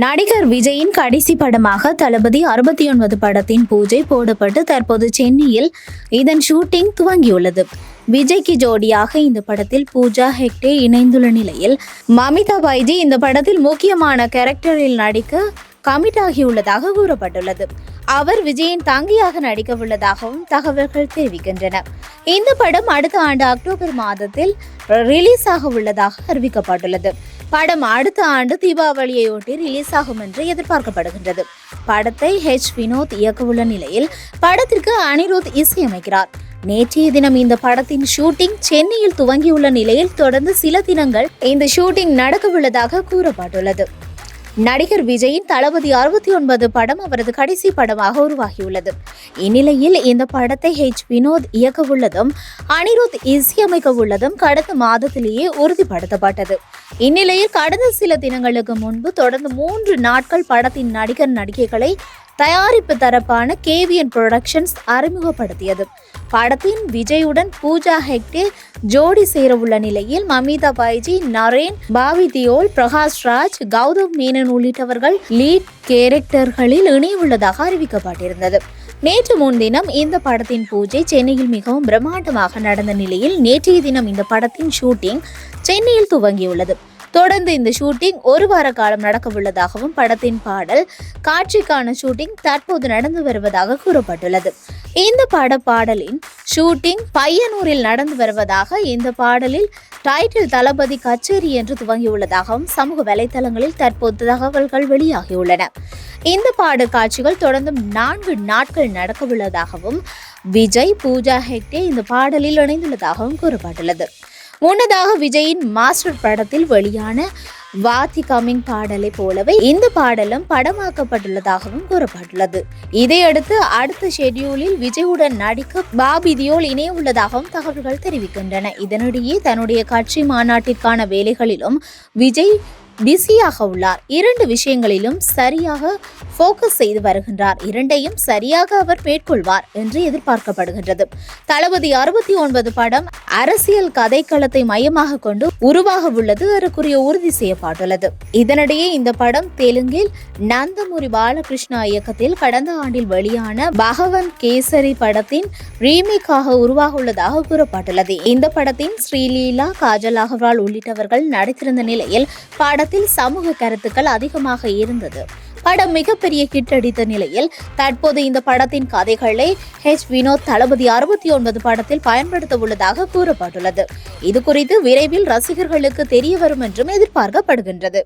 நடிகர் விஜயின் கடைசி படமாக தளபதி அறுபத்தி ஒன்பது படத்தின் பூஜை போடப்பட்டு தற்போது சென்னையில் இதன் ஷூட்டிங் துவங்கியுள்ளது. விஜய்க்கு ஜோடியாக இந்த படத்தில் பூஜா ஹெக்டே இணைந்துள்ள நிலையில் மமிதா பைஜி இந்த படத்தில் முக்கியமான கேரக்டரில் நடிக்க கமிட் ஆகியுள்ளதாக கூறப்பட்டுள்ளது. அவர் விஜயின் தங்கியாக நடிக்க உள்ளதாகவும் தகவல்கள் தெரிவிக்கின்றன. இந்த படம் அடுத்த ஆண்டு அக்டோபர் மாதத்தில் ரிலீஸ் ஆக உள்ளதாக அறிவிக்கப்பட்டுள்ளது. படம் அடுத்த ஆண்டு தீபாவளியையொட்டி ரிலீஸ் ஆகும் என்று எதிர்பார்க்கப்படுகின்றது. படத்தை ஹெச் வினோத் இயக்கவுள்ள நிலையில் படத்திற்கு அனிருத் இசையமைக்கிறார். நேற்றைய தினம் இந்த படத்தின் ஷூட்டிங் சென்னையில் துவங்கியுள்ள நிலையில் தொடர்ந்து சில தினங்கள் இந்த ஷூட்டிங் நடக்கவுள்ளதாக கூறப்பட்டுள்ளது. நடிகர் விஜயின் தளபதி அறுபத்தி ஒன்பது படம் அவரது கடைசி படமாக உருவாகியுள்ளது. இந்நிலையில் இந்த படத்தை ஹெச் வினோத் இயக்கவுள்ளதும் அனிருத் இசையமைக்க உள்ளதும் கடந்த மாதத்திலேயே உறுதிப்படுத்தப்பட்டது. இந்நிலையில் கடந்த சில தினங்களுக்கு முன்பு தொடர்ந்து மூன்று நாட்கள் படத்தின் நடிகர் நடிகைகளை தயாரிப்பு தரப்பான கேவிஎன் புரொடக்ஷன்ஸ் அறிமுகப்படுத்தியது. படத்தின் விஜயுடன் பூஜா ஹெக்டே ஜோடி சேரவுள்ள நிலையில் மமிதா பைஜி நரேன் பாவி தியோல் பிரகாஷ் ராஜ் கௌதம் மேனன் உள்ளிட்டவர்கள் லீட் கேரக்டர்களில் இணையுள்ளதாக அறிவிக்கப்பட்டிருந்தது. நேற்று முன்தினம் இந்த படத்தின் பூஜை சென்னையில் மிகவும் பிரம்மாண்டமாக நடந்த நிலையில் நேற்றைய தினம் இந்த படத்தின் ஷூட்டிங் சென்னையில் துவங்கியுள்ளது. தொடர்ந்து இந்த ஷூட்டிங் ஒரு வார காலம் நடக்கவுள்ளதாகவும் படத்தின் பாடல் காட்சிக்கான ஷூட்டிங் தற்போது நடந்து வருவதாக கூறப்பட்டுள்ளது. இந்த பட பாடலின் ஷூட்டிங் பையனூரில் நடந்து வருவதாக இந்த பாடலில் டைட்டில் தளபதி கச்சேரி என்று துவங்கியுள்ளதாகவும் சமூக வலைதளங்களில் தற்போது தகவல்கள் வெளியாகியுள்ளன. இந்த பாடல் காட்சிகள் தொடர்ந்து நான்கு நாட்கள் நடக்கவுள்ளதாகவும் விஜய் பூஜா ஹெக்டே இந்த பாடலில் இணைந்துள்ளதாகவும் கூறப்பட்டுள்ளது. முன்னதாக விஜயின் மாஸ்டர் படத்தில் வெளியான வாத்தி கமிங் பாடலை போலவே இந்த பாடலும் படமாக்கப்பட்டுள்ளதாகவும் கூறப்பட்டுள்ளது. இதையடுத்து அடுத்த ஷெட்யூலில் விஜயுடன் நடிக்க பாபி தியோல் இணைய உள்ளதாகவும் தகவல்கள் தெரிவிக்கின்றன. இதனிடையே தன்னுடைய கட்சி மாநாட்டிற்கான வேலைகளிலும் விஜய் பிஸியாக உள்ளார். இரண்டு விஷயங்களிலும் சரியாக ஃபோக்கஸ் செய்து வருகின்றார். இரண்டையும் சரியாக அவர் மேற்கொள்வார் என்று எதிர்பார்க்கப்படுகின்றது. தளபதி அறுபத்தி ஒன்பது படம் அரசியல் கதைக்களத்தை மையமாக கொண்டு உருவாக உள்ளது அதற்குரிய உறுதி செய்யப்பட்டுள்ளது. இதனிடையே இந்த படம் தெலுங்கில் நந்தமுரி பாலகிருஷ்ணா இயக்கத்தில் கடந்த ஆண்டில் வெளியான பகவந்த் கேசரி படத்தின் ரீமேக்காக உருவாக உள்ளதாக கூறப்பட்டுள்ளது. இந்த படத்தின் ஸ்ரீலீலா காஜல் அகர்வால் உள்ளிட்டவர்கள் நடித்திருந்த நிலையில் படத்தில் சமூக கருத்துக்கள் அதிகமாக இருந்தது. படம் மிகப்பெரிய ஹிட் அடித்த நிலையில் தற்போது இந்த படத்தின் கதைகளை ஹெச் வினோத் தளபதி அறுபத்தி ஒன்பது படத்தில் பயன்படுத்த உள்ளதாக கூறப்பட்டுள்ளது. இது குறித்து விரைவில் ரசிகர்களுக்கு தெரிய வரும் என்றும் எதிர்பார்க்கப்படுகின்றது.